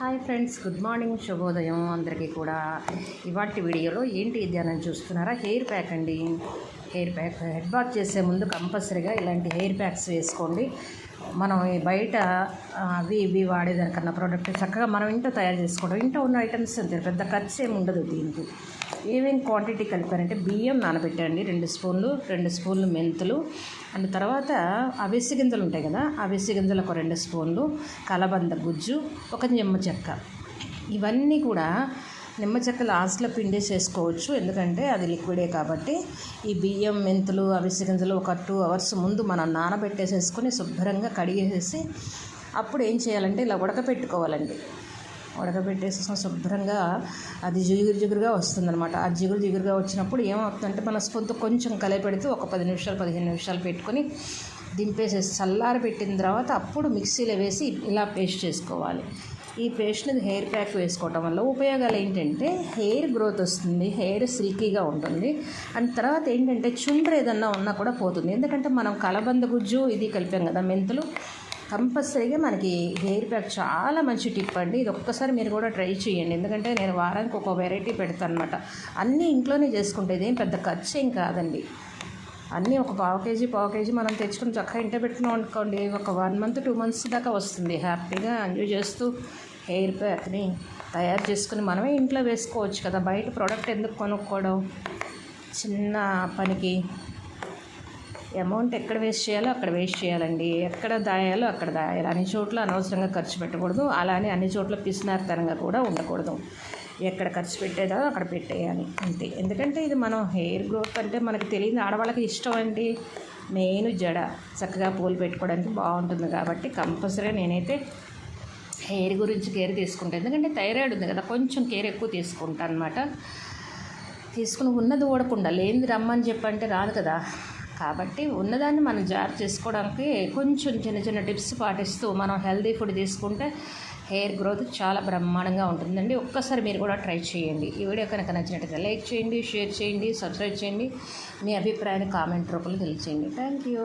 Hi friends good morning శుభోదయం. అందరికీ కూడా ఇవాటి వీడియోలో ఏంటి ఇది అని చూస్తున్నారా? హెయిర్ ప్యాక్ అండి. హెయిర్ ప్యాక్ హెడ్ బాత్ చేసే ముందు కంపల్సరీగా ఇలాంటి హెయిర్ ప్యాక్స్ వేసుకోండి. మనం బయట అవి ఇవి వాడేదానికన్నా ప్రోడక్ట్ చక్కగా మనం ఇంట్లో తయారు చేసుకోవడం ఇంట్లో ఉన్న ఐటమ్స్ అంతే పెద్ద ఖర్చు ఏమి ఉండదు దీనికి. ఏమేమి క్వాంటిటీ కలిపారంటే బియ్యం నానబెట్టండి రెండు స్పూన్లు రెండు స్పూన్లు మెంతులు. అండ్ తర్వాత అవిసి గింజలు ఉంటాయి కదా అవిసి గింజలు ఒక రెండు స్పూన్లు కలబంద గుజ్జు ఒక నిమ్మ చెక్క. ఇవన్నీ కూడా నిమ్మ చెక్క లాస్ట్లో పిండి చేసుకోవచ్చు. ఎందుకంటే అది లిక్విడే కాబట్టి ఈ బియ్యం మెంతులు అవిసి గింజలు ఒక టూ అవర్స్ ముందు మనం నానబెట్టేసేసుకొని శుభ్రంగా కడిగేసేసి అప్పుడు ఏం చేయాలంటే ఇలా ఉడకపెట్టుకోవాలండి. ఉడకబెట్టేసేసిన శుభ్రంగా అది జిగురు జిగురుగా వస్తుందన్నమాట. ఆ జిగురు జిగురుగా వచ్చినప్పుడు ఏమవుతుందంటే మన స్పొంతు కొంచెం కలిపెడితే ఒక పది నిమిషాలు పదిహేను నిమిషాలు పెట్టుకొని దింపేసేసి చల్లారి పెట్టిన తర్వాత అప్పుడు మిక్సీలో వేసి ఇలా పేస్ట్ చేసుకోవాలి. ఈ పేస్ట్ని హెయిర్ ప్యాక్ వేసుకోవటం వల్ల ఉపయోగాలు ఏంటంటే హెయిర్ గ్రోత్ వస్తుంది హెయిర్ సిల్కీగా ఉంటుంది. అండ్ తర్వాత ఏంటంటే చుండ్రు ఏదన్నా ఉన్నా కూడా పోతుంది. ఎందుకంటే మనం కలబంద గుజ్జు ఇది కలిపాం కదా మెంతులు. కంపల్సరీగా మనకి హెయిర్ ప్యాక్ చాలా మంచి టిప్ అండి. ఇది ఒక్కసారి మీరు కూడా ట్రై చేయండి. ఎందుకంటే నేను వారానికి ఒక వెరైటీ పెడతాను అనమాట అన్నీ ఇంట్లోనే చేసుకుంటే ఇదేం పెద్ద ఖర్చు ఏం కాదండి. అన్నీ ఒక పావు కేజీ పావు కేజీ మనం తెచ్చుకుని చక్కగా ఇంట పెట్టుకున్నాం అనుకోండి. ఒక వన్ మంత్ టూ మంత్స్ దాకా వస్తుంది. హ్యాపీగా ఎంజాయ్ చేస్తూ హెయిర్ ప్యాక్ని తయారు చేసుకుని మనమే ఇంట్లో వేసుకోవచ్చు కదా. బయట ప్రోడక్ట్ ఎందుకు కొనుక్కోవడం? చిన్న పనికి అమౌంట్ ఎక్కడ వేస్ట్ చేయాలో అక్కడ వేస్ట్ చేయాలండి. ఎక్కడ దాయాలో అక్కడ దాయాలి. అన్ని చోట్ల అనవసరంగా ఖర్చు పెట్టకూడదు. అలానే అన్ని చోట్ల పిసినారితనంగా కూడా ఉండకూడదు. ఎక్కడ ఖర్చు పెట్టేదో అక్కడ పెట్టేయాలి. అంతే. ఎందుకంటే ఇది మనం హెయిర్ గ్రోత్ అంటే మనకు తెలియని ఆడవాళ్ళకి ఇష్టం అండి. మెయిన్ జడ. చక్కగా పూలు పెట్టుకోవడానికి బాగుంటుంది కాబట్టి కంపల్సరీ నేనైతే హెయిర్ గురించి కేర్ తీసుకుంటాను ఎందుకంటే థైరాయిడ్ ఉంది కదా కొంచెం కేర్ ఎక్కువ తీసుకుంటాను అనమాట తీసుకుని ఉన్నది ఓడకుండా లేనిది రమ్మని చెప్పంటే రాదు కదా. కాబట్టి ఉన్నదాన్ని మనం జార్ చేసుకోవడానికి కొంచెం చిన్న చిన్న టిప్స్ పాటిస్తూ మనం హెల్తీ ఫుడ్ తీసుకుంటే హెయిర్ గ్రోత్ చాలా బ్రహ్మాండంగా ఉంటుందండి. ఒక్కసారి మీరు కూడా ట్రై చేయండి. ఈ వీడియో కనుక నచ్చినట్లయితే లైక్ చేయండి షేర్ చేయండి సబ్స్క్రైబ్ చేయండి. మీ అభిప్రాయాన్ని కామెంట్ రూపంలో తెలియచేయండి. Thank you.